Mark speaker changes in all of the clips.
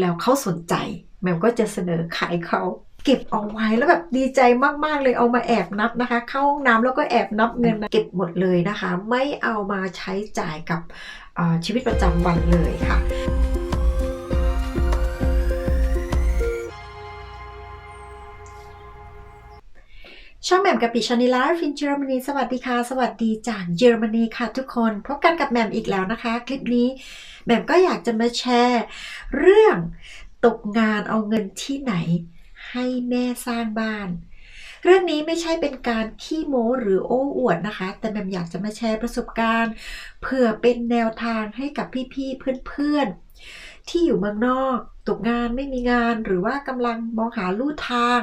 Speaker 1: แล้วเขาสนใจแหม่มก็จะเสนอขายเขาเก็บเอาไว้แล้วแบบดีใจมากๆเลยเอามาแอบนับนะคะ เข้าห้องน้ำแล้วก็แอบนับเงินนะเก็บหมดเลยนะคะ ไม่เอามาใช้จ่ายกับอ่าชีวิตประจำวันเลยค่ะ ช่องแหม่มกับปิชานิลาฟินเยอรมนีสวัสดีค่ะ สวัสดีจากเยอรมนีค่ะทุกคน พบกันกับแหม่มอีกแล้วนะคะ คลิปนี้แหม่มก็อยากจะมาแชร์ เรื่องตกงานเอาเงินที่ไหน ให้แม่สร้างบ้าน เรื่องนี้ไม่ใช่เป็นการขี้โม้หรือโอ้อวดนะคะ แต่แหม่มอยากจะมาแชร์ประสบการณ์ เผื่อเป็นแนวทางให้กับพี่ๆเพื่อนๆ ที่อยู่เมืองนอกตกงานไม่มีงานหรือว่ากำลังมองหาลู่ทาง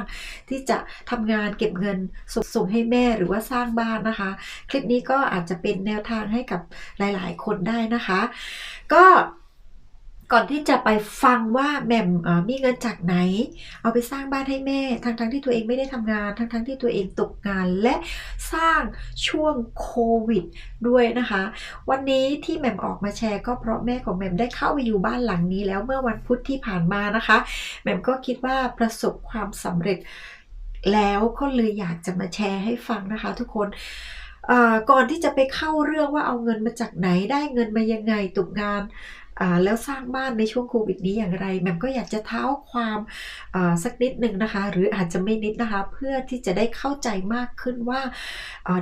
Speaker 1: ที่จะทำงานเก็บเงินส่งส่งให้แม่หรือว่าสร้างบ้านนะคะ คลิปนี้ก็อาจจะเป็นแนวทางให้กับหลาย ๆ คนได้นะคะ ก็ ก่อนที่จะไปฟังว่าแหม่มมีเงินจากไหน เอาไปสร้างบ้านให้แม่ ทั้งๆทที่ตัวเองไม่ได้ทำงาน ทั้งๆที่ตัวเองตกงานและสร้างช่วงโควิดด้วยนะคะ วันนี้ที่แหม่มออกมาแชร์ ก็เพราะแม่ของแหม่มได้เข้าไปอยู่บ้านหลังนี้ แล้วเมื่อวันพุธที่ผ่านมานะคะแหม่มก็คิดว่าประสบความสำเร็จแล้วก็เลยอยากจะมาแชร์ให้ฟังนะคะ ทุกคนก่อนที่จะไปเข้าเรื่องว่าเอาเงินมาจากไหนได้เงินมายังไงตกงาน แล้วสร้างบ้านในช่วงโควิดนี้อย่างไรแม่มก็อยากจะเท้าความสักนิดหนึ่งนะคะ หรืออาจจะไม่นิดนะคะ เพื่อที่จะได้เข้าใจมากขึ้นว่า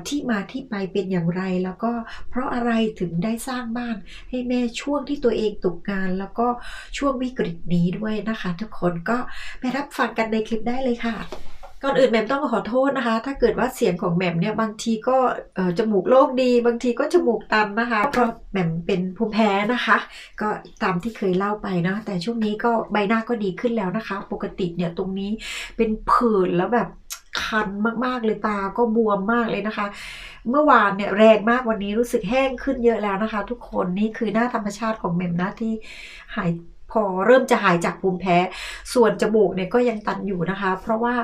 Speaker 1: ที่มาที่ไปเป็นอย่างไร แล้วก็เพราะอะไรถึงได้สร้างบ้านให้แม่ช่วงที่ตัวเองตกงาน แล้วก็ช่วงวิกฤตนี้ด้วยนะคะ ทุกคนก็ไปรับฟังกันในคลิปได้เลยค่ะ ก่อนอื่นแหม่มต้องขอโทษนะคะ ถ้าเกิดว่าเสียงของแหม่มเนี่ยบางทีก็จมูกโล่งดี บางทีก็จมูกตันนะคะ เพราะแหม่มเป็นภูมิแพ้นะคะ ก็ตามที่เคยเล่าไปนะแต่ช่วงนี้ก็ใบหน้าก็ดีขึ้นแล้วนะคะ ปกติเนี่ยตรงนี้เป็นผื่นแล้วแบบคันมากๆเลยตาก็บวมมากเลยนะคะ เมื่อวานเนี่ยแรงมากวันนี้รู้สึกแห้งขึ้นเยอะแล้วนะคะ ทุกคนนี่คือหน้าธรรมชาติของแหม่มนะที่หาย พอเริ่มจะหายจากภูมิแพ้ ส่วนจมูกเนี่ยก็ยังตันอยู่นะคะ เพราะว่า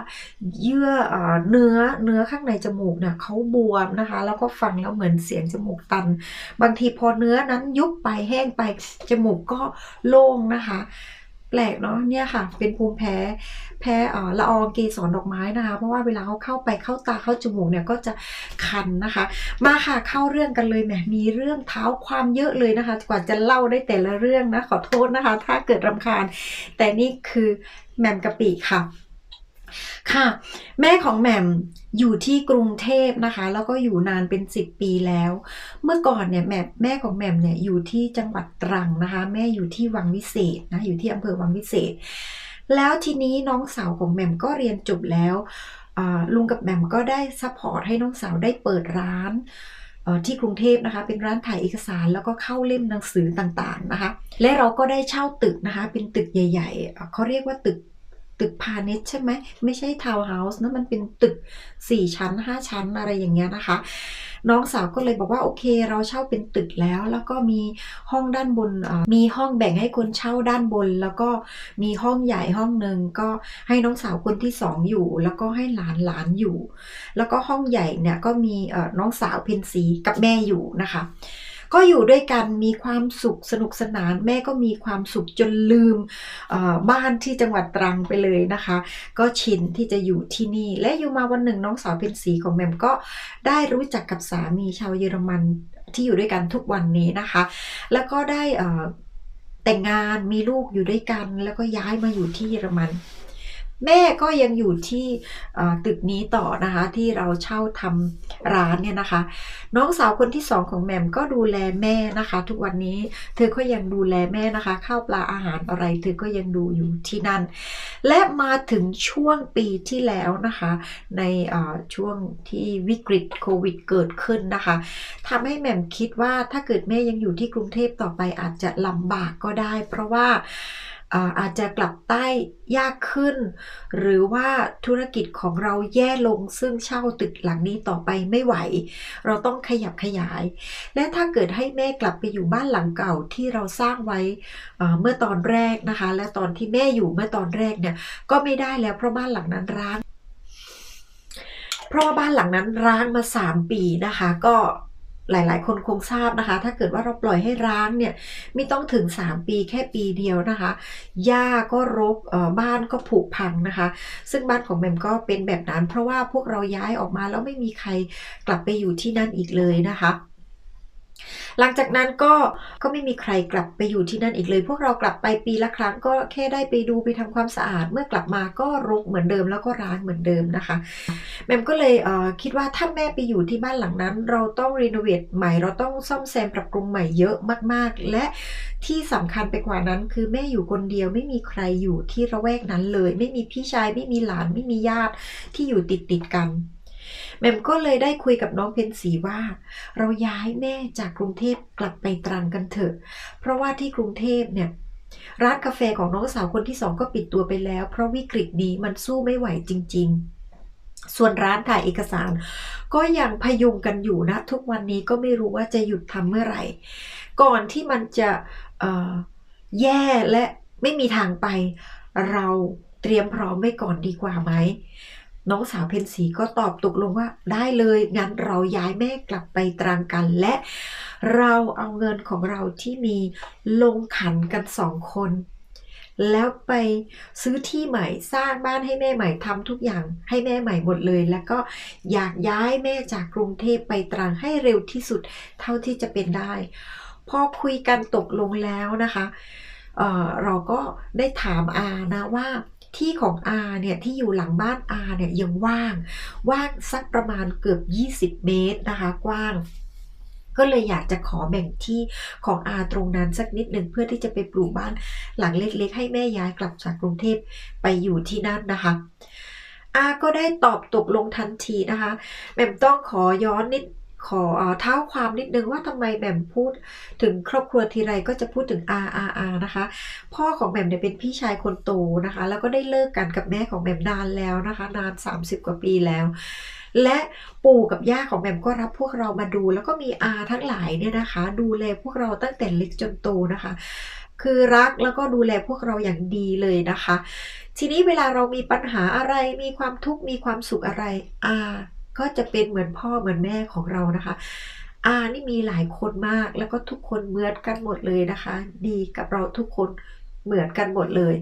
Speaker 1: เยื่อเอ่อเนื้อเนื้อข้างในจมูกเนี่ยเขาบวมนะคะ แล้วก็ฟังแล้วเหมือนเสียงจมูกตัน บางทีพอเนื้อนั้นยุบไปแห้งไปจมูกก็โล่งนะคะ แปลกเนาะเนี่ยค่ะ เป็นภูมิแพ้ แพ้อ่อละอองเกสรดอกไม้นะคะ เพราะว่าเวลาเขาเข้าไปเข้าตาเข้าจมูกเนี่ยก็จะคันนะคะ มาค่ะเข้าเรื่องกันเลยแหมมีเรื่องเท้าความเยอะเลยนะคะ กว่าจะเล่าได้แต่ละเรื่องนะขอโทษนะคะ ถ้าเกิดรำคาญ แต่นี่คือแหม่มกะปิค่ะค่ะ แม่ของแหม่มอยู่ที่กรุงเทพนะคะ แล้วก็อยู่นานเป็น 10 ปีแล้ว เมื่อก่อนเนี่ยแม่แม่ของแหม่มเนี่ยอยู่ที่จังหวัดตรังนะคะ แม่อยู่ที่วังวิเศษนะอยู่ที่อำเภอวังวิเศษ แล้วทีนี้น้องสาวของแหม่มก็เรียนจบแล้วลุงกับแหม่มก็ได้ซัพพอร์ตให้น้องสาวได้เปิดร้านที่กรุงเทพนะคะ เป็นร้านถ่ายเอกสารแล้วก็เข้าเล่มหนังสือต่างๆนะคะ และเราก็ได้เช่าตึกนะคะ เป็นตึกใหญ่ ๆเขาเรียกว่าตึก ตึกพาณิชย์ใช่ไหมไม่ใช่ทาวน์เฮาส์นะมันเป็นตึก 4 ชั้น 5 ชั้นอะไรอย่างเงี้ยนะคะ น้องสาวก็เลยบอกว่าโอเค เราเช่าเป็นตึกแล้ว แล้วก็มีห้องด้านบนมีห้องแบ่งให้คนเช่าด้านบน แล้วก็มีห้องใหญ่ห้องหนึ่งก็ให้น้องสาวคนที่สองอยู่ แล้วก็ให้หลานหลานอยู่ แล้วก็ห้องใหญ่เนี่ยก็มีน้องสาวเพนสีกับแม่อยู่นะคะ ก็อยู่ด้วยกันมีความสุขสนุกสนาน แม่ก็มีความสุขจนลืมบ้านที่จังหวัดตรังไปเลยนะคะ ก็ชินที่จะอยู่ที่นี่ และอยู่มาวันหนึ่งน้องสาวเพนสีของแม่มก็ได้รู้จักกับสามีชาวเยอรมันที่อยู่ด้วยกันทุกวันนี้นะคะ แล้วก็ได้แต่งงานมีลูกอยู่ด้วยกัน แล้วก็ย้ายมาอยู่ที่เยอรมัน แม่ก็ยังอยู่ที่ตึกนี้ต่อนะคะที่เราเช่าทำร้านเนี่ยนะคะ น้องสาวคนที่สองของแหม่มก็ดูแลแม่นะคะ ทุกวันนี้เธอก็ยังดูแลแม่นะคะข้าวปลาอาหารอะไร เธอก็ยังดูอยู่ที่นั่น และมาถึงช่วงปีที่แล้วนะคะ ในช่วงที่วิกฤตโควิดเกิดขึ้นนะคะทำให้แหม่มคิดว่าถ้าเกิดแม่ยังอยู่ที่กรุงเทพต่อไปอาจจะลำบากก็ได้ เพราะว่า อาจจะกลับใต้ยากขึ้น หรือว่าธุรกิจของเราแย่ลงซึ่งเช่าตึกหลังนี้ต่อไปไม่ไหว เราต้องขยับขยาย และถ้าเกิดให้แม่กลับไปอยู่บ้านหลังเก่าที่เราสร้างไว้เมื่อตอนแรกนะคะ และตอนที่แม่อยู่เมื่อตอนแรกเนี่ยก็ไม่ได้แล้วเพราะบ้านหลังนั้นร้าง เพราะว่าบ้านหลังนั้นร้างมาสามปีนะคะ ก็ หลายๆ คนคงทราบนะคะ ถ้าเกิดว่าเราปล่อยให้ร้างเนี่ยไม่ต้องถึง 3 ปีแค่ปีเดียวนะคะหญ้าก็รกบ้านก็ผุพังนะคะ ซึ่งบ้านของแมมก็เป็นแบบนั้น เพราะว่าพวกเราย้ายออกมาแล้วไม่มีใครกลับไปอยู่ที่นั่นอีกเลยนะคะ หลังจากนั้นก็ก็ไม่มีใครกลับไปอยู่ที่นั่นอีกเลย พวกเรากลับไปปีละครั้งก็แค่ได้ไปดูไปทำความสะอาด เมื่อกลับมาก็รกเหมือนเดิมแล้วก็ร้างเหมือนเดิมนะคะ แมมก็เลยเคิดว่าถ้าแม่ไปอยู่ที่บ้านหลังนั้น เราต้องรีโนเวทใหม่เราต้องซ่อมแซมปรับปรุงใหม่เยอะมากๆ และที่สำคัญไปกว่านั้น คือแม่อยู่คนเดียวไม่มีใครอยู่ที่ระแวกนั้นเลย ไม่มีพี่ชายไม่มีหลานไม่มีญาติที่อยู่ติดติดกัน แมมก็เลยได้คุยกับน้องเพนสีว่า เราย้ายแม่จากกรุงเทพกลับไปตรังกันเถอะ เพราะว่าที่กรุงเทพเนี่ยร้านกาแฟของน้องสาวคนที่สองก็ปิดตัวไปแล้ว เพราะวิกฤตนี้มันสู้ไม่ไหวจริง ๆส่วนร้านถ่ายเอกสาร ก็ยังพยุงกันอยู่นะ ทุกวันนี้ก็ไม่รู้ว่าจะหยุดทำเมื่อไหร่ ก่อนที่มันจะแย่และไม่มีทางไป เราเตรียมพร้อมไว้ก่อนดีกว่าไหม น้องสาวเพนสีก็ตอบตกลงว่าได้เลยงั้นเราย้ายแม่กลับไปตรังกันและเราเอาเงินของเราที่มีลงขันกันสองคน แล้วไปซื้อที่ใหม่สร้างบ้านให้แม่ใหม่ทำทุกอย่างให้แม่ใหม่หมดเลย แล้วก็อยากย้ายแม่จากกรุงเทพไปตรังให้เร็วที่สุดเท่าที่จะเป็นได้พอคุยกันตกลงแล้วนะคะเออเราก็ได้ถามอานะว่า ที่ของอาเนี่ยที่อยู่หลังบ้านอาเนี่ยยังว่าง ว่างสักประมาณเกือบ 20 เมตรนะคะกว้างก็เลยอยากจะขอแบ่งที่ของอาตรงนั้นสักนิดหนึ่งเพื่อที่จะไปปลูกบ้านหลังเล็กๆ ให้แม่ย้ายกลับจากกรุงเทพไปอยู่ที่นั่นนะคะอาก็ได้ตอบตกลงทันทีนะคะแหม่มต้องขอย้อนนิด ขอเท้าความนิดนึงว่าทำไมแหม่มพูดถึงครอบครัวทีไรก็จะพูดถึงอาอาอานะคะ พ่อของแหม่มเนี่ยเป็นพี่ชายคนโตนะคะ แล้วก็ได้เลิกกันกับแม่ของแหม่มนานแล้วนะคะ นาน 30 กว่าปีแล้ว และปู่กับย่าของแหม่มก็รับพวกเรามาดู แล้วก็มีอาทั้งหลายเนี่ยนะคะ ดูแลพวกเราตั้งแต่เล็กจนโตนะคะคือรักแล้วก็ดูแลพวกเราอย่างดีเลยนะคะ ทีนี้เวลาเรามีปัญหาอะไรมีความทุกข์มีความสุขอะไรอา ก็จะเป็นเหมือนพ่อเหมือนแม่ของเรานะคะอานี่มีหลายคนมากแล้วก็ทุกคนเหมือนกันหมดเลยนะคะ ดีกับเราทุกคนเหมือนกันหมดเลย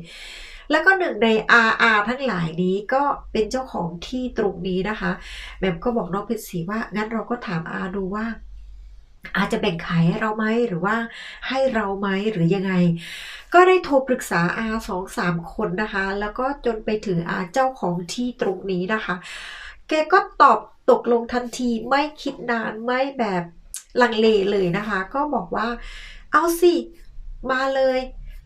Speaker 1: แล้วก็หนึ่งในอาอาทั้งหลายนี้ก็เป็นเจ้าของที่ตรงนี้นะคะแหม่มก็บอกน้องเพชรศรีว่างั้นเราก็ถามอาดูว่าอาจจะแบ่งขายให้เราไหมหรือว่าให้เราไหมหรือยังไง ก็ได้โทรปรึกษาอาสองสามคนนะคะ แล้วก็จนไปถึงอาเจ้าของที่ตรงนี้นะคะ แกก็ตอบตกลงทันทีไม่คิดนานไม่แบบลังเลเลยนะคะ ก็บอกว่า เอาสิ มาเลย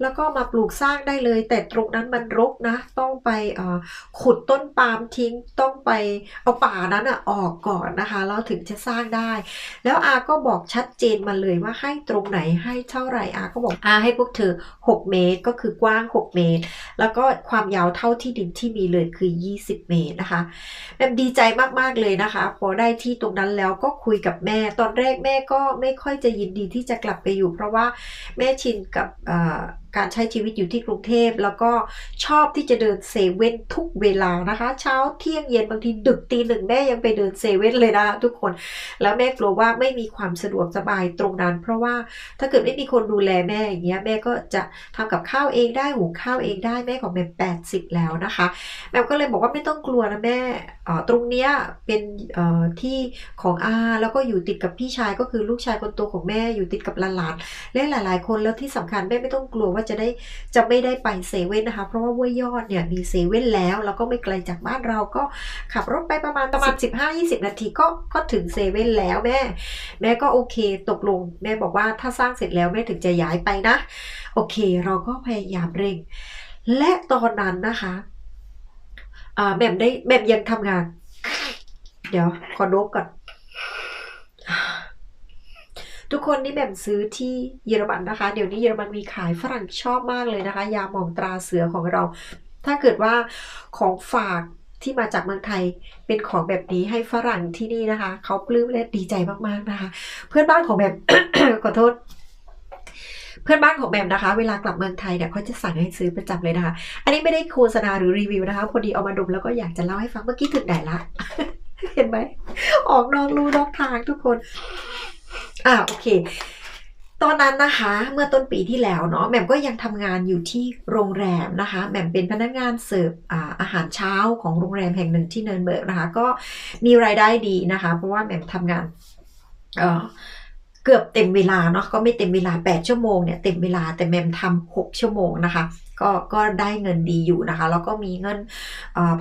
Speaker 1: แล้วก็มาปลูกสร้างได้เลย แต่ตรงนั้นมันรกนะ ต้องไปขุดต้นปาล์มทิ้งต้องไปเอาป่านั้นอะออกก่อนนะคะแล้วถึงจะสร้างได้ แล้วอาก็บอกชัดเจนมาเลยว่าให้ตรงไหนให้เท่าไหร่อาก็บอกอาให้พวกเธอ 6 เมตรก็คือกว้าง 6 เมตร แล้วก็ความยาวเท่าที่ดินที่มีเลยคือ 20 เมตรนะคะแบมดีใจมากๆเลยนะคะ พอได้ที่ตรงนั้นแล้วก็คุยกับแม่ ตอนแรกแม่ก็ไม่ค่อยจะยินดีที่จะกลับไปอยู่ เพราะว่าแม่ชินกับการใช้ชีวิตอยู่ที่กรุงเทพ แล้วก็ชอบที่จะเดินเซเว่นทุกเวลานะคะ เช้าเที่ยงเย็นบางทีดึกตีหนึ่งแม่ยังไปเดินเซเว่นเลยนะทุกคน แล้วแม่กลัวว่าไม่มีความสะดวกสบายตรงนั้น เพราะว่าถ้าเกิดไม่มีคนดูแลแม่อย่างเงี้ยแม่ก็จะทำกับข้าวเองได้หุงข้าวเองได้แม่ของแม่แปดสิบแล้วนะคะแมวก็เลยบอกว่าไม่ต้องกลัวนะแม่ตรงเนี้ยเป็นที่ของอาแล้วก็อยู่ติดกับพี่ชายก็คือลูกชายคนโตของแม่อยู่ติดกับหลานๆและหลาย ๆ คนแล้วที่สำคัญแม่ไม่ต้องกลัวว่าจะได้จะไม่ได้ไปเซเว่นนะคะ เพราะว่าห้วยยอดเนี่ยมีเซเว่นแล้ว แล้วก็ไม่ไกลจากบ้านเราก็ขับรถไปประมาณประมาณ15-20นาทีก็ก็ถึงเซเว่นแล้วแม่ แม่ก็โอเคตกลง แม่บอกว่าถ้าสร้างเสร็จแล้วแม่ถึงจะย้ายไปนะ โอเคเราก็พยายามเร่ง และตอนนั้นนะคะแหม่มได้แหม่มยังทำงาน เดี๋ยวขอโดบก่อน ทุกคนนี่แหม่มซื้อที่เยอรมันนะคะ เดี๋ยวนี้เยอรมันมีขายฝรั่งชอบมากเลยนะคะ ยาหมองตราเสือของเรา ถ้าเกิดว่าของฝากที่มาจากเมืองไทยเป็นของแบบนี้ให้ฝรั่งที่นี่นะคะ เขาปลื้มและดีใจมากๆนะคะ เพื่อนบ้านของแหม่มขอโทษเพื่อนบ้านของแหม่มนะคะ เวลากลับเมืองไทยเนี่ยเขาจะสั่งให้ซื้อประจำเลยนะคะ อันนี้ไม่ได้โฆษณาหรือรีวิวนะคะ พอดีเอามาดมแล้วก็อยากจะเล่าให้ฟังเมื่อกี้ถึงไหนละ เห็นไหม ออกนอกลู่นอกทางทุกคน อ่าโอเค ตอนนั้นนะคะเมื่อต้นปีที่แล้วเนาะแหม่มก็ยังทำงานอยู่ที่โรงแรมนะคะแหม่มเป็นพนักงานเสิร์ฟอาอาหารเช้าของโรงแรมแห่งหนึ่งที่เนินเบิร์กนะคะ ก็มีรายได้ดีนะคะ เพราะว่าแหม่มทำงานเอ่อเกือบเต็มเวลาเนาะก็ไม่เต็มเวลา 8 ชั่วโมงเนี่ยเต็มเวลาแต่แหม่มทำ6ชั่วโมงนะคะ ก็ก็ได้เงินดีอยู่นะคะ แล้วก็มีเงิน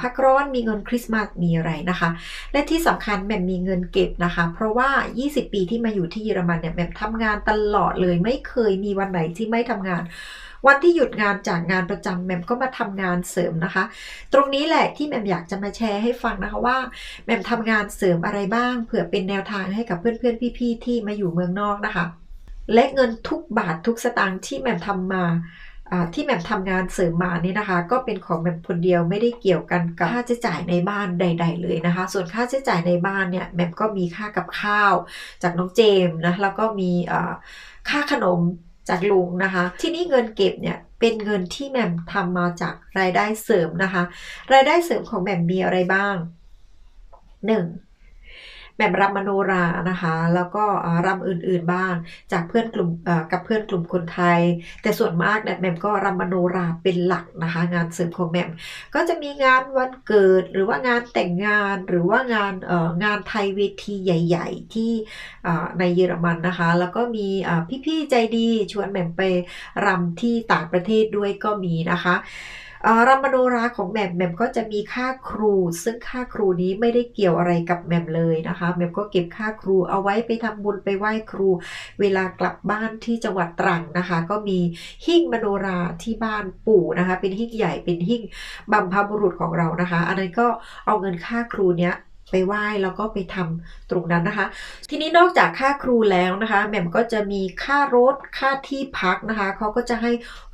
Speaker 1: พักร้อนมีเงินคริสต์มาสมีอะไรนะคะ และที่สำคัญแหม่มมีเงินเก็บนะคะ เพราะว่า 20 ปีที่มาอยู่ที่เยอรมันเนี่ยแหม่มทำงานตลอดเลยไม่เคยมีวันไหนที่ไม่ทำงานวันที่หยุดงานจากงานประจำแหม่มก็มาทำงานเสริมนะคะ ตรงนี้แหละที่แหม่มอยากจะมาแชร์ให้ฟังนะคะว่าแหม่มทำงานเสริมอะไรบ้าง เผื่อเป็นแนวทางให้กับเพื่อนๆพี่ๆที่มาอยู่เมืองนอกนะคะ และเงินทุกบาททุกสตางค์ที่แหม่มทำมาอ่า ที่แหม่มทำงานเสริมมานี่นะคะ ก็เป็นของแหม่มคนเดียวไม่ได้เกี่ยวกันกับค่าใช้จ่ายในบ้านใด ๆ เลยนะคะ ส่วนค่าใช้จ่ายในบ้านเนี่ยแหม่มก็มีค่ากับข้าว จากน้องเจมส์นะแล้วก็มีอ่าค่าขนมจากลุงนะคะ ที่นี่เงินเก็บเนี่ยเป็นเงินที่แหม่มทำมาจากรายได้เสริมนะคะ รายได้เสริมของแหม่มมีอะไรบ้างหนึ่ง แหม่มรำมโนรานะคะ แล้วก็รำอื่นๆบ้าง จากเพื่อนกลุ่มกับเพื่อนกลุ่มคนไทย แต่ส่วนมากเนี่ยแม่มก็รำมโนราเป็นหลักนะคะ งานเสริมของแม่มก็จะมีงานวันเกิดหรือว่างานแต่งงานหรือว่างานงานไทยเวทีใหญ่ ๆ ที่ในเยอรมันนะคะ แล้วก็มีพี่ๆใจดีชวนแม่มไปรำที่ต่างประเทศด้วยก็มีนะคะ รำมโนราของแหม่มแหม่มก็จะมีค่าครู ซึ่งค่าครูนี้ไม่ได้เกี่ยวอะไรกับแหม่มเลยนะคะแหม่มก็เก็บค่าครูเอาไว้ไปทำบุญไปไหว้ครู เวลากลับบ้านที่จังหวัดตรังนะคะ ก็มีหิ้งมโนราที่บ้านปู่นะคะ เป็นหิ้งใหญ่เป็นหิ้งบัมพบุรุษของเรานะคะ อันนั้นก็เอาเงินค่าครูเนี้ย ไปไหว้แล้วก็ไปทำตรงนั้นนะคะ ทีนี้นอกจากค่าครูแล้วนะคะแหม่มก็จะมีค่ารถค่าที่พักนะคะเขาก็จะให้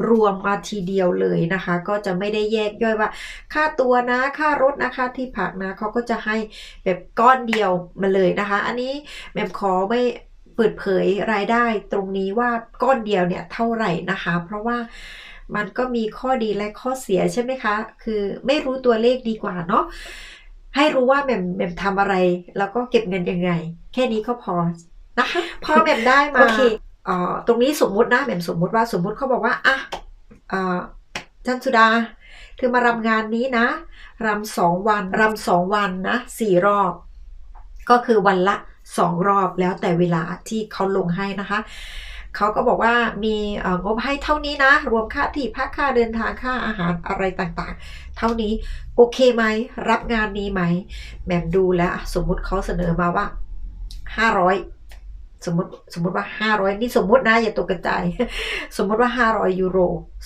Speaker 1: รวมมาทีเดียวเลยนะคะ ก็จะไม่ได้แยกย่อยว่า ค่าตัวนะค่ารถนะค่าที่พักนะเขาก็จะให้แบบก้อนเดียวมาเลยนะคะ อันนี้แหม่มขอไม่เปิดเผยรายได้ตรงนี้ว่าก้อนเดียวเนี่ยเท่าไหร่นะคะ เพราะว่ามันก็มีข้อดีและข้อเสียใช่ไหมคะ คือไม่รู้ตัวเลขดีกว่าเนาะ ให้รู้ว่าแหม่มแหม่มทำอะไร แล้วก็เก็บเงินยังไง แค่นี้ก็พอนะคะพอแหม่มได้มา
Speaker 2: โอเค
Speaker 1: เอ่อตรงนี้สมมุตินะแหม่มสมมุติว่าสมมุติเขาบอกว่าอะเอ่อจันสุดาเธอมารำงานนี้นะรำสองวันรำสองวันนะสี่รอบ ก็คือวันละสองรอบแล้วแต่เวลาที่เขาลงให้นะคะ เขาก็บอกว่ามีงบให้เท่านี้นะ รวมค่าที่พักค่าเดินทางค่าอาหารอะไรต่างๆ เท่านี้โอเคไหม รับงานนี้ไหมแหม่มดูแล้วสมมุติเขาเสนอมาว่าห้าร้อยสมมติสมมติว่าห้าร้อยนี่สมมตินะ อย่าตกกระจายสมมติว่าห้าร้อยยูโร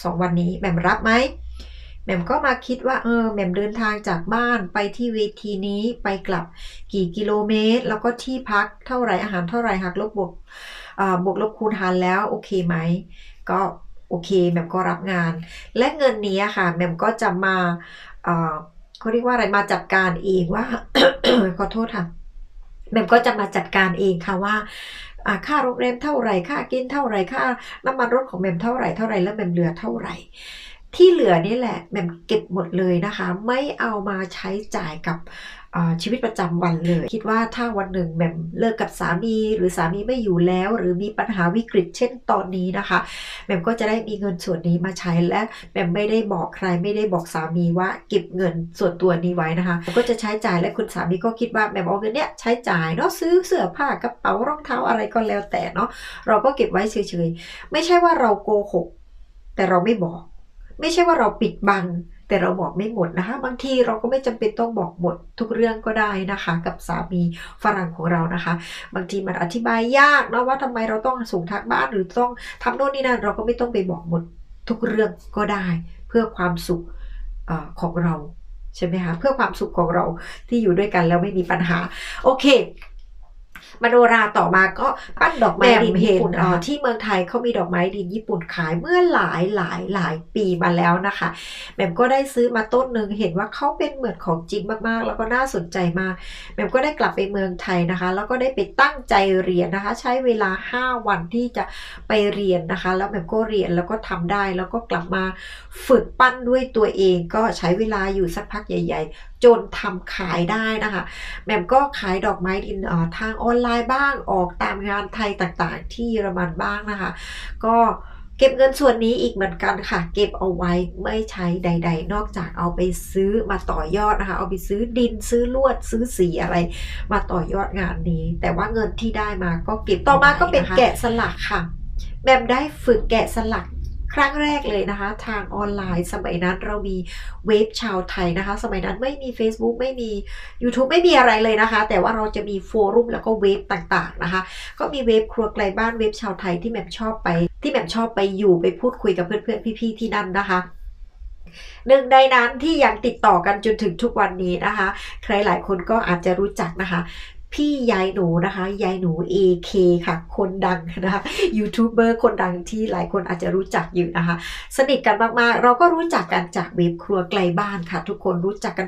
Speaker 1: สองวันนี้แหม่มรับไหมแหม่มก็มาคิดว่าเออแหม่มเดินทางจากบ้านไปที่เวทีนี้ไปกลับกี่กิโลเมตร แล้วก็ที่พักเท่าไหร่อาหารเท่าไหร่หักลบบวก บวกลบคูณหารแล้วโอเคไหม ก็โอเคแหม่มก็รับงาน และเงินนี้ค่ะแหม่มก็จะมาเขาเรียกว่าอะไรมาจัดการเองว่าขอโทษค่ะแหม่มก็จะมาจัดการเองค่ะว่าค่าโรงแรมเท่าไหร่ค่ากินเท่าไหร่ค่าน้ำมันรถของแหม่มเท่าไหร่เท่าไหร่แล้วแหม่มเหลือเท่าไหร่ ที่เหลือนี่แหละแหม่มเก็บหมดเลยนะคะ ไม่เอามาใช้จ่ายกับ ชีวิตประจำวันเลย คิดว่าถ้าวันหนึ่งแหม่มเลิกกับสามี หรือสามีไม่อยู่แล้ว หรือมีปัญหาวิกฤตเช่นตอนนี้นะคะแหม่มก็จะได้มีเงินส่วนนี้มาใช้และแหม่มไม่ได้บอกใครไม่ได้บอกสามีว่าเก็บเงินส่วนตัวนี้ไว้นะคะ ก็จะใช้จ่ายและคุณสามีก็คิดว่าแหม่มเอาเงินเนี้ยใช้จ่ายเนาะซื้อเสื้อผ้ากระเป๋ารองเท้าอะไรก็แล้วแต่เนาะเราก็เก็บไว้เฉยๆไม่ใช่ว่าเราโกหกแต่เราไม่บอก ไม่ใช่ว่าเราปิดบัง แต่เราบอกไม่หมดนะคะ บางทีเราก็ไม่จำเป็นต้องบอกหมดทุกเรื่องก็ได้นะคะ กับสามีฝรั่งของเรานะคะ บางทีมันอธิบายยากนะว่าทำไมเราต้องส่งทางบ้านหรือต้องทำโน่นนี่นั่นเราก็ไม่ต้องไปบอกหมดทุกเรื่องก็ได้ เพื่อความสุขอของเราใช่ไหมคะเพื่อความสุขของเราที่อยู่ด้วยกันแล้วไม่มีปัญหาโอเค มโนราต่อมาก็ปั้นดอกไม้ดินญี่ปุ่นที่เมืองไทยเขามีดอกไม้ดินญี่ปุ่นขายเมื่อหลายหลายหลายปีมาแล้วนะคะแหม่มก็ได้ซื้อมาต้นหนึ่งเห็นว่าเขาเป็นเหมือนของจริงมากๆ แล้วก็น่าสนใจมากแหม่มก็ได้กลับไปเมืองไทยนะคะ แล้วก็ได้ไปตั้งใจเรียนนะคะ ใช้เวลา 5 วันที่จะไปเรียนนะคะ แล้วแหม่มก็เรียนแล้วก็ทำได้แล้วก็กลับมาฝึกปั้นด้วยตัวเองก็ใช้เวลาอยู่สักพักใหญ่ ๆ จนทำขายได้นะคะแหม่มก็ขายดอกไม้ดินเอ่อทางออนไลน์บ้างออกตามงานไทยต่างๆ ที่เยอรมันบ้างนะคะ ก็เก็บเงินส่วนนี้อีกเหมือนกันค่ะ เก็บเอาไว้ไม่ใช้ใด ๆ นอกจากเอาไปซื้อมาต่อยอดนะคะ เอาไปซื้อดินซื้อลวดซื้อสีอะไร มาต่อยอดงานนี้ แต่ว่าเงินที่ได้มาก็เก็บต่อมาก็เป็นแกะสลักค่ะแบบได้ฝึกแกะสลัก ครั้งแรกเลยนะคะ ทางออนไลน์สมัยนั้นเรามีเว็บชาวไทยนะคะ สมัยนั้นไม่มี Facebook ไม่มี YouTube ไม่มีอะไรเลยนะคะ แต่ว่าเราจะมีโฟรุมแล้วก็เว็บต่างๆนะคะ ก็มีเว็บครัวไกลบ้านเว็บชาวไทยที่แหม่มชอบไป ที่แหม่มชอบไปอยู่ไปพูดคุยกับเพื่อนๆพี่ๆที่นั่นนะคะหนึ่งในนั้นที่ยังติดต่อกันจนถึงทุกวันนี้นะคะ ใครหลายคนก็อาจจะรู้จักนะคะ พี่ยายหนูนะคะยายหนู AK ค่ะ คนดังนะคะยูทูบเบอร์คนดังที่หลายคนอาจจะรู้จักอยู่นะคะ สนิทกันมากๆ เราก็รู้จักกันจากเว็บครัวไกลบ้านค่ะ ทุกคนรู้จักกัน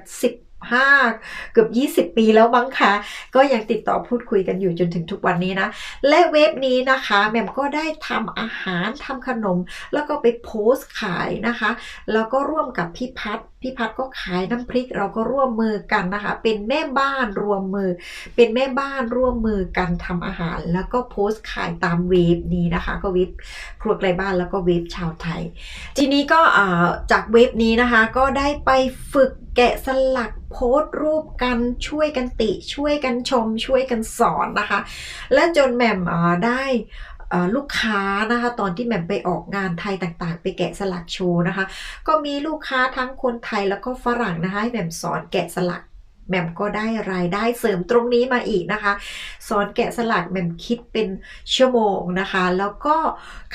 Speaker 1: 15 เกือบ 20 ปีแล้วมั้งคะก็ยังติดต่อพูดคุยกันอยู่จนถึงทุกวันนี้นะ และเว็บนี้นะคะแหม่มก็ได้ทำอาหารทำขนม แล้วก็ไปโพสต์ขายนะคะ แล้วก็ร่วมกับพี่พัฒพี่พัฒก็ขายน้ำพริกเราก็ร่วมมือกันนะคะ เป็นแม่บ้านรวมมือ เป็นแม่บ้านร่วมมือกันทำอาหาร แล้วก็โพสต์ขายตามเว็บนี้นะคะ ก็เว็บครัวไกลบ้านแล้วก็เว็บชาวไทย ทีนี้ก็จากเว็บนี้นะคะก็ได้ไปฝึกแกะสลักโพสต์รูปกันช่วยกันติ ช่วยกันชม ช่วยกันสอนนะคะ และจนแหม่มได้ลูกค้านะคะตอนที่แหม่มไปออกงานไทยต่างๆ ไปแกะสลักโชว์นะคะ ก็มีลูกค้าทั้งคนไทยแล้วก็ฝรั่งนะคะให้แหม่มสอนแกะสลัก แหม่มก็ได้รายได้เสริมตรงนี้มาอีกนะคะ สอนแกะสลักแหม่มคิดเป็นชั่วโมงนะคะ แล้วก็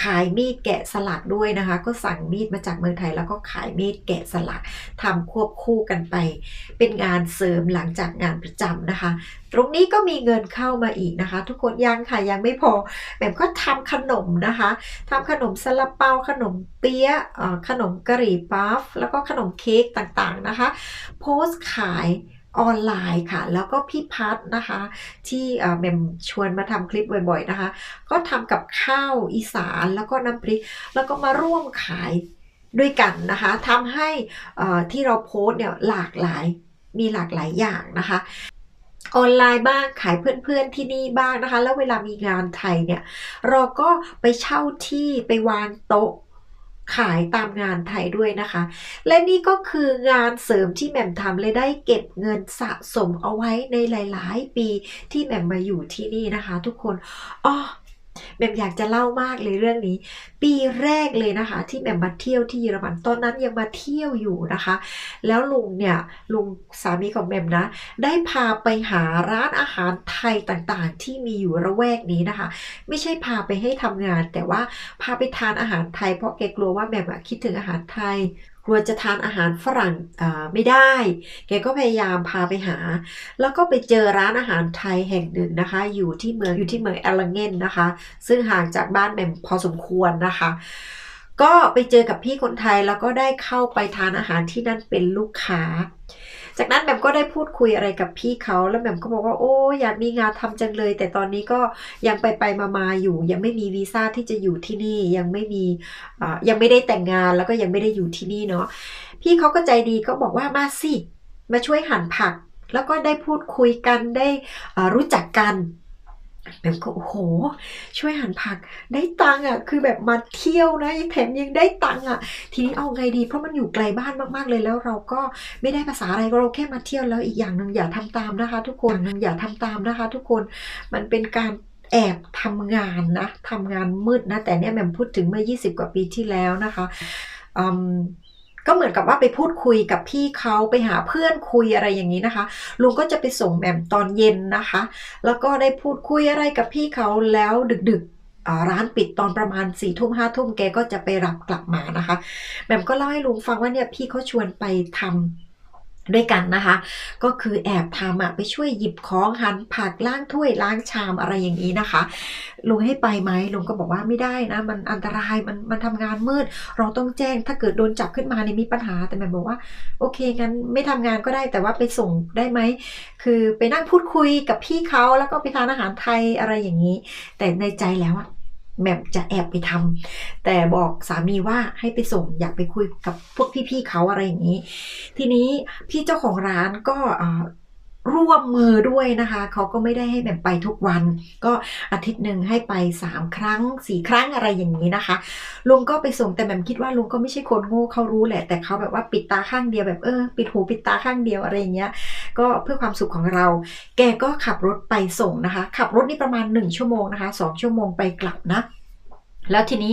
Speaker 1: ขายมีดแกะสลักด้วยนะคะ ก็สั่งมีดมาจากเมืองไทย แล้วก็ขายมีดแกะสลักทำควบคู่กันไป เป็นงานเสริมหลังจากงานประจำนะคะ ตรงนี้ก็มีเงินเข้ามาอีกนะคะ ทุกคนยังค่ะยังไม่พอแหม่มก็ทำขนมนะคะทำขนมซาลาเปาขนมเปี๊ยะขนมกะหรี่ปั๊ฟแล้วก็ขนมเค้กต่างๆนะคะ โพสต์ขาย ออนไลน์ค่ะ แล้วก็พี่พัฒนะคะ ที่เอ่อแหม่มชวนมาทำคลิปบ่อยๆนะคะ ก็ทำกับข้าวอีสานแล้วก็น้ำพริก แล้วก็มาร่วมขายด้วยกันนะคะทำให้ที่เราโพสเนี่ยหลากหลายมีหลากหลายอย่างนะคะออนไลน์บ้างขายเพื่อนๆที่นี่บ้างนะคะ แล้วเวลามีงานไทยเนี่ย เราก็ไปเช่าที่ไปวางโต๊ะ ขายตามงานไทยด้วยนะคะ และนี่ก็คืองานเสริมที่แหม่มทำเลยได้เก็บเงินสะสมเอาไว้ในหลาย ๆ ปีที่แหม่มมาอยู่ที่นี่นะคะ ทุกคนอ๋อ แหม่มอยากจะเล่ามากเลยเรื่องนี้ ปีแรกเลยนะคะ ที่แหม่มมาเที่ยวที่เยอรมันตอนนั้นยังมาเที่ยวอยู่นะคะ แล้วลุงเนี่ยลุงสามีของแหม่มนะ ได้พาไปหาร้านอาหารไทยต่างๆ ที่มีอยู่ระแวกนี้นะคะ ไม่ใช่พาไปให้ทำงาน แต่ว่าพาไปทานอาหารไทยเพราะแกกลัวว่าแหม่มคิดถึงอาหารไทย กลัวจะทานอาหารฝรั่งไม่ได้ แกก็พยายามพาไปหา แล้วก็ไปเจอร้านอาหารไทยแห่งหนึ่งนะคะ อยู่ที่เมืองอยู่ที่เมืองแอลเลงเกนนะคะ ซึ่งห่างจากบ้านแม่มพอสมควรนะคะ ก็ไปเจอกับพี่คนไทยแล้วก็ได้เข้าไปทานอาหารที่นั่นเป็นลูกค้า จากนั้นแหม่มก็ได้พูดคุยอะไรกับพี่เขาแล้วแหม่มก็บอกว่าโอ้อยากมีงานทำจังเลย แต่ตอนนี้ก็ยังไปไปมามาอยู่ ยังไม่มีวีซ่าที่จะอยู่ที่นี่ยังไม่มียังไม่ได้แต่งงานแล้วก็ยังไม่ได้อยู่ที่นี่เนาะพี่เขาก็ใจดีก็บอกว่ามาสิมาช่วยหั่นผัก แล้วก็ได้พูดคุยกันได้รู้จักกัน แหม่มก็โอ้โห ช่วยหั่นผักได้ตังค์อะ คือแบบมาเที่ยวนะแถมยังได้ตังค์อะ ทีนี้เอาไงดี เพราะมันอยู่ไกลบ้านมากๆเลยแล้วเราก็ไม่ได้ภาษาอะไรเราแค่มาเที่ยวแล้วอีกอย่างหนึ่งอย่าทำตามนะคะ ทุกคนหนึ่งอย่าทำตามนะคะ ทุกคนมันเป็นการแอบทำงานนะทำงานมืดนะ แต่เนี่ยแหม่มพูดถึงเมื่อ 20 กว่าปีที่แล้วนะคะอืม ก็เหมือนกับว่าไปพูดคุยกับพี่เขาไปหาเพื่อนคุยอะไรอย่างนี้นะคะ ลุงก็จะไปส่งแหม่มตอนเย็นนะคะ แล้วก็ได้พูดคุยอะไรกับพี่เขาแล้วดึกๆร้านปิดตอนประมาณสี่ทุ่มห้าทุ่มแกก็จะไปรับกลับมานะคะแหม่มก็เล่าให้ลุงฟังว่าเนี่ยพี่เขาชวนไปทำ ด้วยกันนะคะ ก็คือแอบทำอะไปช่วยหยิบของหันผักล้างถ้วยล้างชามอะไรอย่างนี้นะคะ ลุงให้ไปไหมลุงก็บอกว่าไม่ได้นะ มันอันตรายมันมันทำงานมืด เราต้องแจ้งถ้าเกิดโดนจับขึ้นมาเนี่ยมีปัญหาแต่แม่บอกว่า โอเคงั้นไม่ทำงานก็ได้แต่ว่าไปส่งได้ไหมคือไปนั่งพูดคุยกับพี่เขาแล้วก็ไปทานอาหารไทยอะไรอย่างนี้ แต่ในใจแล้วอะ แหม่มจะแอบไปทำแต่บอกสามีว่าให้ไปส่งอยากไปคุยกับพวกพี่ๆเขาอะไรอย่างนี้ ทีนี้พี่เจ้าของร้านก็อ่า ร่วมมือด้วยนะคะเขาก็ไม่ได้ให้แหม่มไปทุกวัน ก็อาทิตย์หนึ่งให้ไปสามครั้งสี่ครั้งอะไรอย่างนี้นะคะ ลุงก็ไปส่งแต่แหม่มคิดว่าลุงก็ไม่ใช่คนโง่เขารู้แหละ แต่เขาแบบว่าปิดตาข้างเดียวแบบเออปิดหูปิดตาข้างเดียวอะไรอย่างเงี้ยก็เพื่อความสุขของเรา แกก็ขับรถไปส่งนะคะ ขับรถนี่ประมาณ 1 ชั่วโมงนะคะ 2 ชั่วโมงไปกลับนะ แล้วทีนี้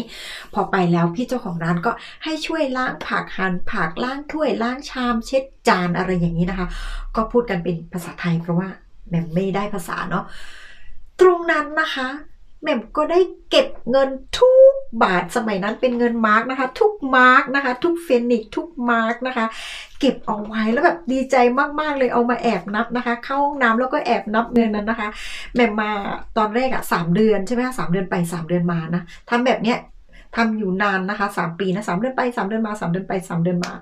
Speaker 1: พอไปแล้วพี่เจ้าของร้านก็ให้ช่วยล้างผักหั่นผักล้างถ้วยล้างชามเช็ดจานอะไรอย่างนี้นะคะ ก็พูดกันเป็นภาษาไทยเพราะว่าแม่มไม่ได้ภาษาเนาะตรงนั้นนะคะ แหม่มก็ได้เก็บเงินทุกบาทสมัยนั้นเป็นเงินมาร์กนะคะ ทุกมาร์กนะคะ ทุกเฟนิกทุกมาร์กนะคะ เก็บเอาไว้แล้วแบบดีใจมากๆเลยเอามาแอบนับนะคะ เข้าห้องน้ำแล้วก็แอบนับเงินนั้นนะคะแหม่มมาตอนแรกอะสามเดือนใช่ไหมสามเดือนไปสามเดือนมานะทำแบบเนี้ยทำอยู่นานนะคะสามปีนะสามเดือนไปสามเดือนมาสามเดือนไปสามเดือนมา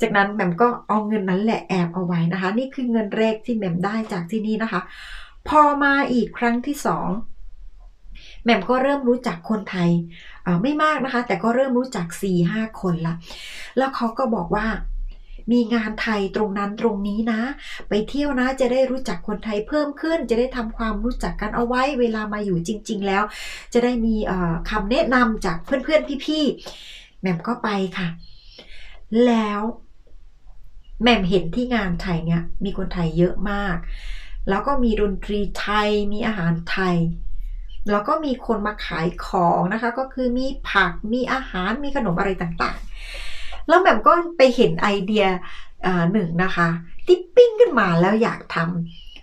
Speaker 1: จากนั้นแหม่มก็เอาเงินนั้นแหละแอบเอาไว้นะคะ นี่คือเงินแรกที่แหม่มได้จากที่นี่นะคะ พอมาอีกครั้งที่สอง แหม่มก็เริ่มรู้จักคนไทยไม่มากนะคะ แต่ก็เริ่มรู้จัก4ี่ห้าคนละ แล้วเขาก็บอกว่ามีงานไทยตรงนั้นตรงนี้นะ ไปเที่ยวนะจะได้รู้จักคนไทยเพิ่มขึ้น จะได้ทำความรู้จักกันเอาไว้เวลามาอยู่จริง ๆ แล้ว จะได้มีเอ่อคำแนะนำจากเพื่อนๆพี่ๆแหม่มก็ไปค่ะ แล้วแหม่มเห็นที่งานไทยเนี่ยมีคนไทยเยอะมาก แล้วก็มีดนตรีไทยมีอาหารไทย แล้วก็มีคนมาขายของนะคะ ก็คือมีผักมีอาหารมีขนมอะไรต่างๆ แล้วแหม่มก็ไปเห็นไอเดียหนึ่งนะคะ ที่ปิ้งขึ้นมาแล้วอยากท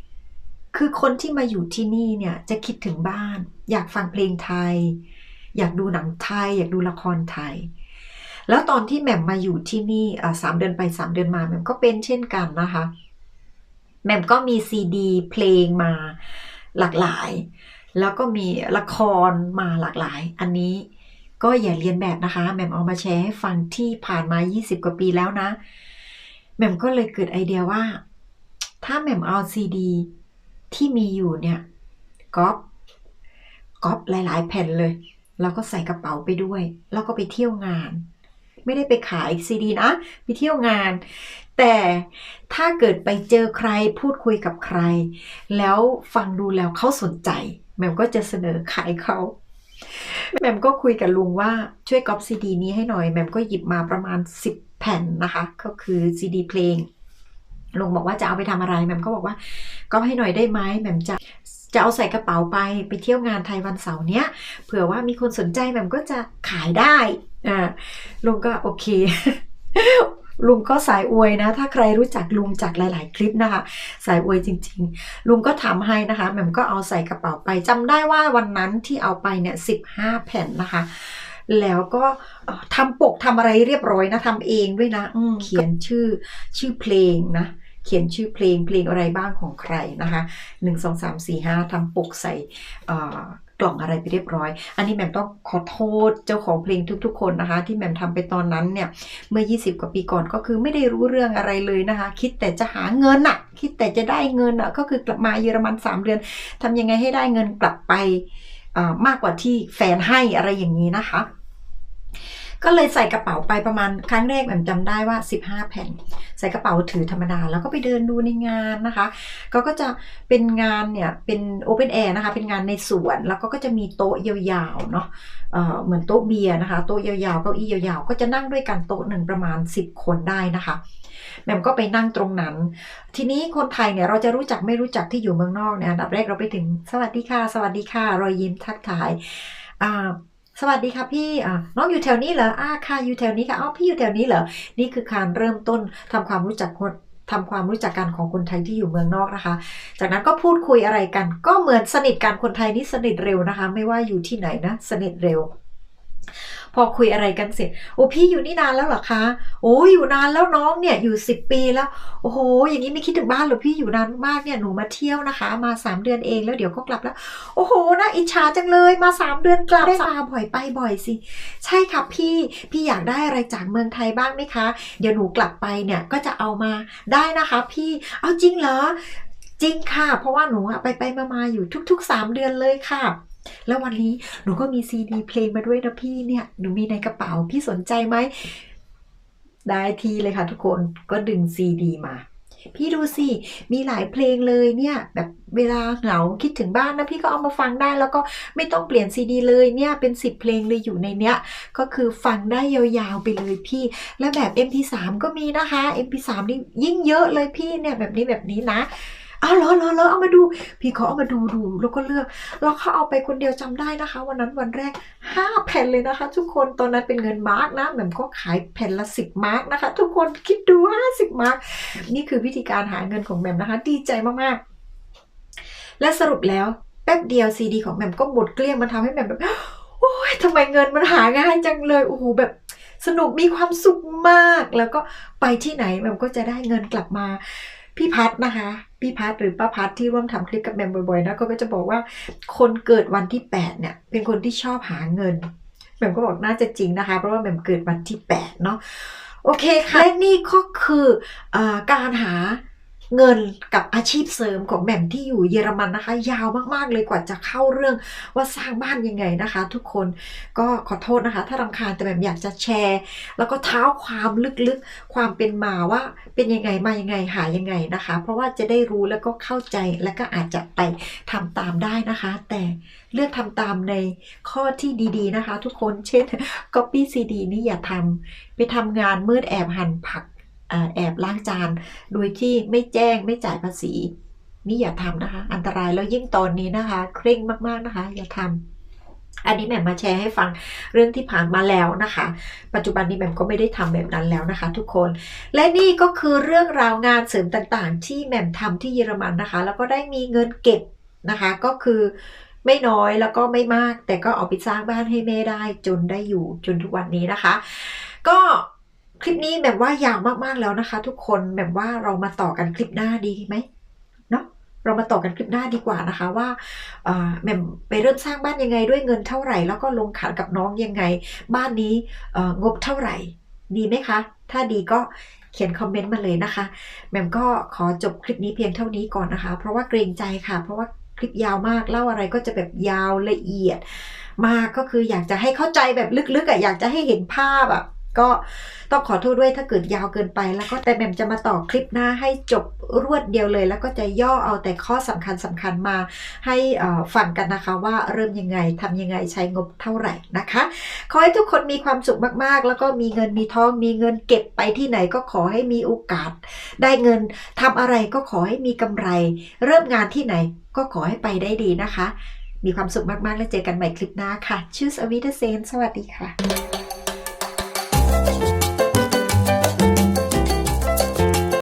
Speaker 1: ำคือคนที่มาอยู่ที่นี่เนี่ยจะคิดถึงบ้าน อยากฟังเพลงไทย อยากดูหนังไทย อยากดูละครไทย แล้วตอนที่แหม่มมาอยู่ที่นี่สามเดือนไปสามเดือนมาแหม่มก็เป็นเช่นกันนะคะแหม่มก็มีซีดีเพลงมาหลากหลาย แล้วก็มีละครมาหลากหลาย อันนี้ก็อย่าเรียนแบบนะคะแหม่มเอามาแชร์ให้ฟังที่ผ่านมา 20 กว่าปีแล้วนะแหม่มก็เลยเกิดไอเดียว่า ถ้าแหม่มเอาซีดีที่มีอยู่เนี่ยก๊อปก๊อปหลาย ๆ แผ่นเลย แล้วก็ใส่กระเป๋าไปด้วย แล้วก็ไปเที่ยวงาน ไม่ได้ไปขายซีดีนะไปเที่ยวงาน แต่ถ้าเกิดไปเจอใครพูดคุยกับใคร แล้วฟังดูแล้วเขาสนใจ แหม่มก็จะเสนอขายเขาแหม่มก็คุยกับลุงว่าช่วยก๊อปซีดีนี้ให้หน่อยแหม่มก็หยิบมาประมาณ 10 แผ่นนะคะ ก็คือซีดีเพลงลุงบอกว่าจะเอาไปทำอะไรแหม่มก็บอกว่าก๊อปให้หน่อยได้ไหมแหม่มจะจะเอาใส่กระเป๋าไปไปเที่ยวงานไทยวันเสาร์เนี้ยเผื่อว่ามีคนสนใจแหม่มก็จะขายได้อ่าลุงก็โอเค ลุงก็สายอวยนะ ถ้าใครรู้จักลุงจากหลาย ๆ คลิปนะคะ สายอวยจริง ๆ ลุงก็ทำให้นะคะแหม่มก็เอาใส่กระเป๋าไปจำได้ว่าวันนั้นที่เอาไปเนี่ยสิบห้าแผ่นนะคะแล้วก็เอ่อทำปกทำอะไรเรียบร้อยนะทำเองด้วยนะเขียนชื่อชื่อเพลงนะ เขียนชื่อเพลงเพลงอะไรบ้างของใครนะคะหนึ่งสองสามสี่ห้าทำปกใส่ กล่องอะไรไปเรียบร้อย อันนี้แหม่มต้องขอโทษเจ้าของเพลงทุกๆ คนนะคะ ที่แหม่มทำไปตอนนั้นเนี่ยเมื่อ 20 กว่าปีก่อนก็คือไม่ได้รู้เรื่องอะไรเลยนะคะ คิดแต่จะหาเงินอะคิดแต่จะได้เงินอะก็คือกลับมาเยอรมัน 3 เดือนทำยังไงให้ได้เงินกลับไปมากกว่าที่แฟนให้อะไรอย่างนี้นะคะ ก็เลยใส่กระเป๋าไปประมาณครั้งแรกแหม่มจำได้ว่า 15 แผ่น ใส่กระเป๋าถือธรรมดา แล้วก็ไปเดินดูในงานนะคะก็ก็จะเป็นงานเนี่ยเป็นโอเพนแอร์นะคะเป็นงานในสวนแล้วก็ก็จะมีโต๊ะยาวๆเนาะเเหมือนโต๊ะเบียร์นะคะโต๊ะยาวๆเก้าอี้ยาวๆ ก็จะนั่งด้วยกันโต๊ะหนึ่งประมาณ 10 คนได้นะคะแหม่มก็ไปนั่งตรงนั้น ทีนี้คนไทยเนี่ยเราจะรู้จักไม่รู้จักที่อยู่เมืองนอกเนี่ยอันดับแรกเราไปถึงสวัสดีค่ะ สวัสดีค่ะรอยยิ้มทักทายอ่า สวัสดีค่ะพี่น้องอยู่แถวนี้เหรออาค่ะอยู่แถวนี้ค่ะอ๋อพี่อยู่แถวนี้เหรอ นี่คือการเริ่มต้นทำความรู้จักคนทำความรู้จักกันของคนไทยที่อยู่เมืองนอกนะคะ จากนั้นก็พูดคุยอะไรกัน ก็เหมือนสนิทกันคนไทยนี่สนิทเร็วนะคะ ไม่ว่าอยู่ที่ไหนนะ สนิทเร็ว พอคุยอะไรกันเสร็จ โอ้พี่อยู่นี่นานแล้วเหรอคะ โอ้อยู่นานแล้วน้องเนี่ยอยู่สิบปีแล้ว โอ้โห อย่างนี้ไม่คิดถึงบ้านหรอพี่อยู่นานมากเนี่ยหนูมาเที่ยวนะคะ มาสามเดือนเองแล้วเดี๋ยวก็กลับแล้ว โอ้โหน่าอิจฉาจังเลยมาสามเดือนกลับได้มาบ่อยไปบ่อยสิ ใช่ครับพี่พี่อยากได้อะไรจากเมืองไทยบ้างไหมคะ เดี๋ยวหนูกลับไปเนี่ยก็จะเอามาได้นะคะพี่เอาจริงเหรอจริงค่ะ เพราะว่าหนูไปไปมามาอยู่ทุกๆ 3 เดือนเลยค่ะ แล้ววันนี้หนูก็มีซีดีเพลงมาด้วยนะพี่เนี่ย หนูมีในกระเป๋าพี่สนใจไหม ได้ทีเลยค่ะทุกคนก็ดึงซีดีมา พี่ดูสิ มีหลายเพลงเลยเนี่ย แบบเวลาเหงาคิดถึงบ้านนะพี่ก็เอามาฟังได้ แล้วก็ไม่ต้องเปลี่ยนซีดีเลยเนี่ยเป็น10เพลงเลยอยู่ในเนี้ย ก็คือฟังได้ยาวๆไปเลยพี่ และแบบ MP3 ก็มีนะคะ MP3 นี่ยิ่งเยอะเลยพี่เนี่ยแบบนี้แบบนี้นะ อ้าวเหรอเหรอเหรอเอามาดู พี่เขาเอามาดูดูแล้วก็เลือก แล้วเขาเอาไปคนเดียวจำได้นะคะ วันนั้นวันแรก 5 แผ่นเลยนะคะ ทุกคนตอนนั้นเป็นเงินมาร์กนะแหม่มก็ขายแผ่นละ 10 มาร์กนะคะ ทุกคนคิดดู 50 มาร์กนี่คือวิธีการหาเงินของแหม่มนะคะ ดีใจมากๆ และสรุปแล้วแป๊บเดียวซีดีของแหม่มก็หมดเกลี้ยงมันทำให้แหม่มแบบโอ้ยทำไมเงินมันหาง่ายจังเลยโอ้โหแบบสนุกมีความสุขมาก แล้วก็ไปที่ไหนแหม่มก็จะได้เงินกลับมา พี่พัดนะคะ พี่พัดหรือป้าพัดที่ร่วมทำคลิปกับแมมบ่อยๆนะเขาก็จะบอกว่าคนเกิดวันที่ 8 เนี่ย เป็นคนที่ชอบหาเงินแมมก็บอกน่าจะจริงนะคะ เพราะว่าแมมเกิดวันที่ 8 เนาะโอเคค่ะและนี่ก็คืออการหา เงินกับอาชีพเสริมของแหม่มที่อยู่เยอรมันนะคะ ยาวมากๆเลยกว่าจะเข้าเรื่องว่าสร้างบ้านยังไงนะคะ ทุกคนก็ขอโทษนะคะ ถ้ารำคาญแต่แหม่มอยากจะแชร์ แล้วก็เท้าความลึกๆความเป็นมาว่าเป็นยังไงมายังไงหายังไงนะคะ เพราะว่าจะได้รู้แล้วก็เข้าใจแล้วก็อาจจะไปทำตามได้นะคะ แต่เลือกทำตามในข้อที่ดีๆนะคะ ทุกคนเช่น Copy CD นี่อย่าทำไปทำงานมืดแอบหั่นผัก แอบล้างจาน โดยที่ไม่แจ้งไม่จ่ายภาษีนี่อย่าทำนะคะ อันตรายแล้วยิ่งตอนนี้นะคะ เคร่งมากๆนะคะ อย่าทำอันนี้แหม่มมาแชร์ให้ฟังเรื่องที่ผ่านมาแล้วนะคะ ปัจจุบันนี้แหม่มก็ไม่ได้ทำแบบนั้นแล้วนะคะ ทุกคน และนี่ก็คือเรื่องราวงานเสริมต่างๆ ที่แหม่มทำที่เยอรมันนะคะ แล้วก็ได้มีเงินเก็บนะคะ ก็คือไม่น้อยแล้วก็ไม่มาก แต่ก็เอาไปสร้างบ้านให้แม่ได้จนได้อยู่จนทุกวันนี้นะคะ ก็ คลิปนี้แบบว่ายาวมากๆแล้วนะคะ ทุกคนแบบว่าเรามาต่อกันคลิปหน้าดีไหมเนาะเรามาต่อกันคลิปหน้าดีกว่านะคะว่าแหม่มไปเริ่มสร้างบ้านยังไงด้วยเงินเท่าไหร่ แล้วก็ลงขันกับน้องยังไง บ้านนี้งบเท่าไหร่ ดีไหมคะ ถ้าดีก็เขียนคอมเมนต์มาเลยนะคะแหม่มก็ขอจบคลิปนี้เพียงเท่านี้ก่อนนะคะ เพราะว่าเกรงใจค่ะ เพราะว่าคลิปยาวมากเล่าอะไรก็จะแบบยาวละเอียด มากก็คืออยากจะให้เข้าใจแบบลึกๆอะอยากจะให้เห็นภาพอะ ก็ต้องขอโทษด้วยถ้าเกิดยาวเกินไป แล้วก็แต่แหม่มจะมาต่อคลิปหน้าให้จบรวดเดียวเลย แล้วก็จะย่อเอาแต่ข้อสำคัญสำคัญมาให้เอ่อฟังกันนะคะว่าเริ่มยังไงทำยังไงใช้งบเท่าไหร่นะคะ ขอให้ทุกคนมีความสุขมากๆ แล้วก็มีเงินมีทองมีเงินเก็บไปที่ไหนก็ขอให้มีโอกาส ได้เงินทำอะไรก็ขอให้มีกำไร เริ่มงานที่ไหนก็ขอให้ไปได้ดีนะคะ มีความสุขมากๆ แล้วเจอกันใหม่คลิปหน้าค่ะ ชื่อสวีเดเซน สวัสดีค่ะ